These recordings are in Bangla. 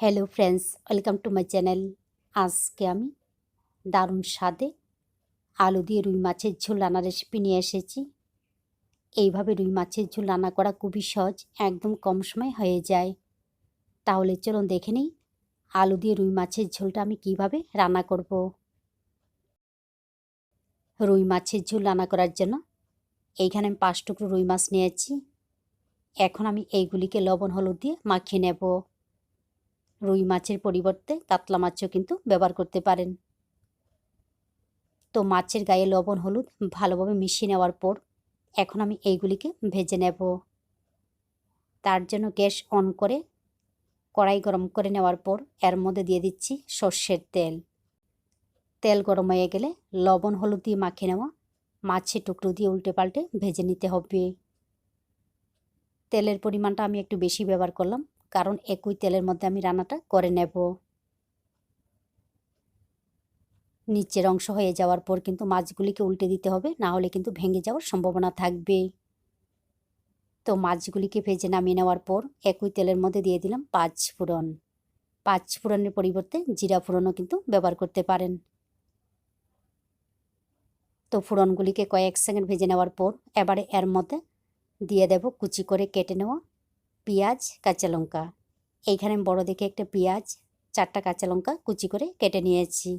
Hello friends welcome to my channel আজকে আমি দারুণ স্বাদে আলু দিয়ে রুই মাছের ঝোল রান্নার রেসিপি নিয়ে এসেছি। এইভাবে রুই মাছের ঝোল রান্না করা খুবই সহজ, একদম কম সময় হয়ে যায়। তাহলে চলুন দেখে নিই আলু দিয়ে রুই মাছের ঝোলটা আমি কীভাবে রান্না করব। রুই মাছের ঝোল রান্না করার জন্য এইখানে আমি পাঁচ টুকরো রুই মাছ নিয়েছি। এখন আমি এইগুলিকে লবণ, হলুদ দিয়ে মাখিয়ে নেব। রুই মাছের পরিবর্তে কাতলা মাছও কিন্তু ব্যবহার করতে পারেন। তো মাছের গায়ে লবণ, হলুদ ভালোভাবে মিশিয়ে নেওয়ার পর এখন আমি এইগুলিকে ভেজে নেব। তার জন্য গ্যাস অন করে কড়াই গরম করে নেওয়ার পর এর মধ্যে দিয়ে দিচ্ছি সর্ষের তেল। তেল গরম হয়ে গেলে লবণ, হলুদ দিয়ে মাখিয়ে নেওয়া মাছের টুকরো দিয়ে উল্টে পাল্টে ভেজে নিতে হবে। তেলের পরিমাণটা আমি একটু বেশি ব্যবহার করলাম। কারণ একই তেলের মধ্যে আমি রান্নাটা করে নেব। নিচের অংশ হয়ে যাওয়ার পর কিন্তু মাছগুলিকে উল্টে দিতে হবে, না হলে কিন্তু ভেঙে যাওয়ার সম্ভাবনা থাকবে। তো মাছগুলিকে ভেজে নামিয়ে নেওয়ার পর একই তেলের মধ্যে দিয়ে দিলাম পাঁচ ফোড়ন। পাঁচ ফোড়নের পরিবর্তে জিরা ফোড়নও কিন্তু ব্যবহার করতে পারেন। তো ফোড়নগুলিকে কয়েক সেকেন্ড ভেজে নেওয়ার পর এবারে এর মধ্যে দিয়ে দেব কুচি করে কেটে নেওয়া পেঁয়াজ, কাঁচা লঙ্কা। এইখানে বড় দেখে একটা পেঁয়াজ, চারটা কাঁচা লঙ্কা কুচি করে কেটে নিয়েছি।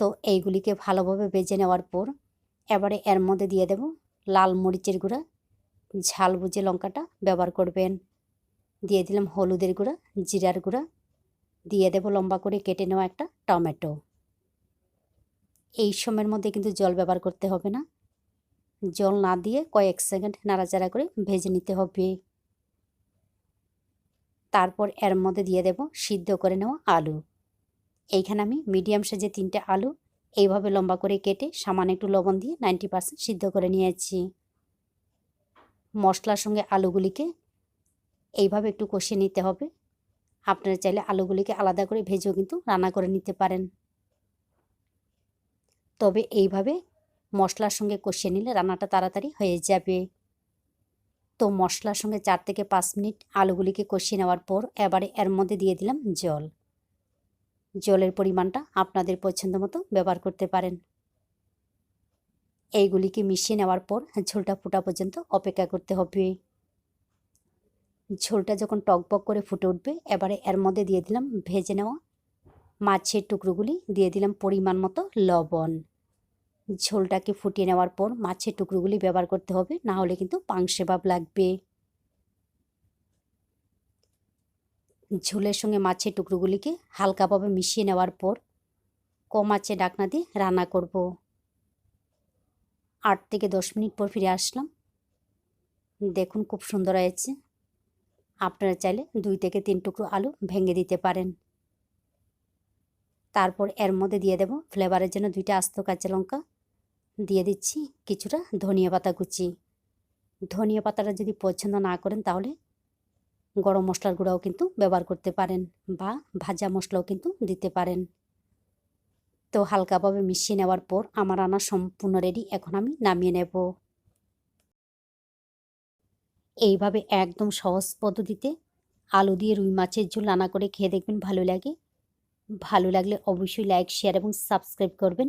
তো এইগুলিকে ভালোভাবে বেজে নেওয়ার পর এবারে এর মধ্যে দিয়ে দেব লাল মরিচের গুঁড়া, ঝাল বুঝে লঙ্কাটা ব্যবহার করবেন। দিয়ে দিলাম হলুদের গুঁড়া, জিরার গুঁড়া, দিয়ে দেব লম্বা করে কেটে নেওয়া একটা টমেটো। এই সময়ের মধ্যে কিন্তু জল ব্যবহার করতে হবে না। জল না দিয়ে কয়েক সেকেন্ড নাড়াচাড়া করে ভেজে নিতে হবে। তারপর এর মধ্যে দিয়ে দেব সিদ্ধ করে নেওয়া আলু। এইখানে আমি মিডিয়াম সাইজে তিনটে আলু এইভাবে লম্বা করে কেটে সামান্য একটু লবণ দিয়ে নাইনটি পার্সেন্ট সিদ্ধ করে নিয়েছি। মশলার সঙ্গে আলুগুলিকে এইভাবে একটু কষিয়ে নিতে হবে। আপনারা চাইলে আলুগুলিকে আলাদা করে ভেজেও কিন্তু রান্না করে নিতে পারেন। তবে এইভাবে মশলার সঙ্গে কষিয়ে নিলে রান্নাটা তাড়াতাড়ি হয়ে যাবে। তো মশলার সঙ্গে চার থেকে পাঁচ মিনিট আলুগুলিকে কষিয়ে নেওয়ার পর এবারে এর মধ্যে দিয়ে দিলাম জল। জলের পরিমাণটা আপনাদের পছন্দ মতো ব্যবহার করতে পারেন। এইগুলিকে মিশিয়ে নেওয়ার পর ঝোলটা ফুটা পর্যন্ত অপেক্ষা করতে হবে। ঝোলটা যখন টকবক করে ফুটে উঠবে, এবারে এর মধ্যে দিয়ে দিলাম ভেজে নেওয়া মাছের টুকরোগুলি, দিয়ে দিলাম পরিমাণ মতো লবণ। ঝোলটাকে ফুটিয়ে নেওয়ার পর মাছের টুকরোগুলি ব্যবহার করতে হবে, না হলে কিন্তু পাংশে ভাব লাগবে। ঝোলের সঙ্গে মাছের টুকরোগুলিকে হালকাভাবে মিশিয়ে নেওয়ার পর কম আঁচে ডাকনা দিয়ে রান্না করব। আট থেকে দশ মিনিট পর ফিরে আসলাম। দেখুন খুব সুন্দর হয়েছে। আপনারা চাইলে দুই থেকে তিন টুকরো আলু ভেঙে দিতে পারেন। তারপর এর মধ্যে দিয়ে দেব ফ্লেভারের জন্য দুইটা আস্ত কাঁচা লঙ্কা দিয়ে দিচ্ছি কিছুটা ধনিয়া পাতা কুচি। ধনিয়া পাতাটা যদি পছন্দ না করেন তাহলে গরম মশলার গুঁড়াও কিন্তু ব্যবহার করতে পারেন বা ভাজা মশলাও কিন্তু দিতে পারেন। তো হালকাভাবে মিশিয়ে নেওয়ার পর আমার রান্না সম্পূর্ণ রেডি এখন আমি নামিয়ে নেব। এইভাবে একদম সহজ পদ্ধতিতে আলু দিয়ে রুই মাছের ঝোল রান্না করে খেয়ে দেখবেন ভালো লাগে। ভালো লাগলে অবশ্যই লাইক শেয়ার এবং সাবস্ক্রাইব করবেন।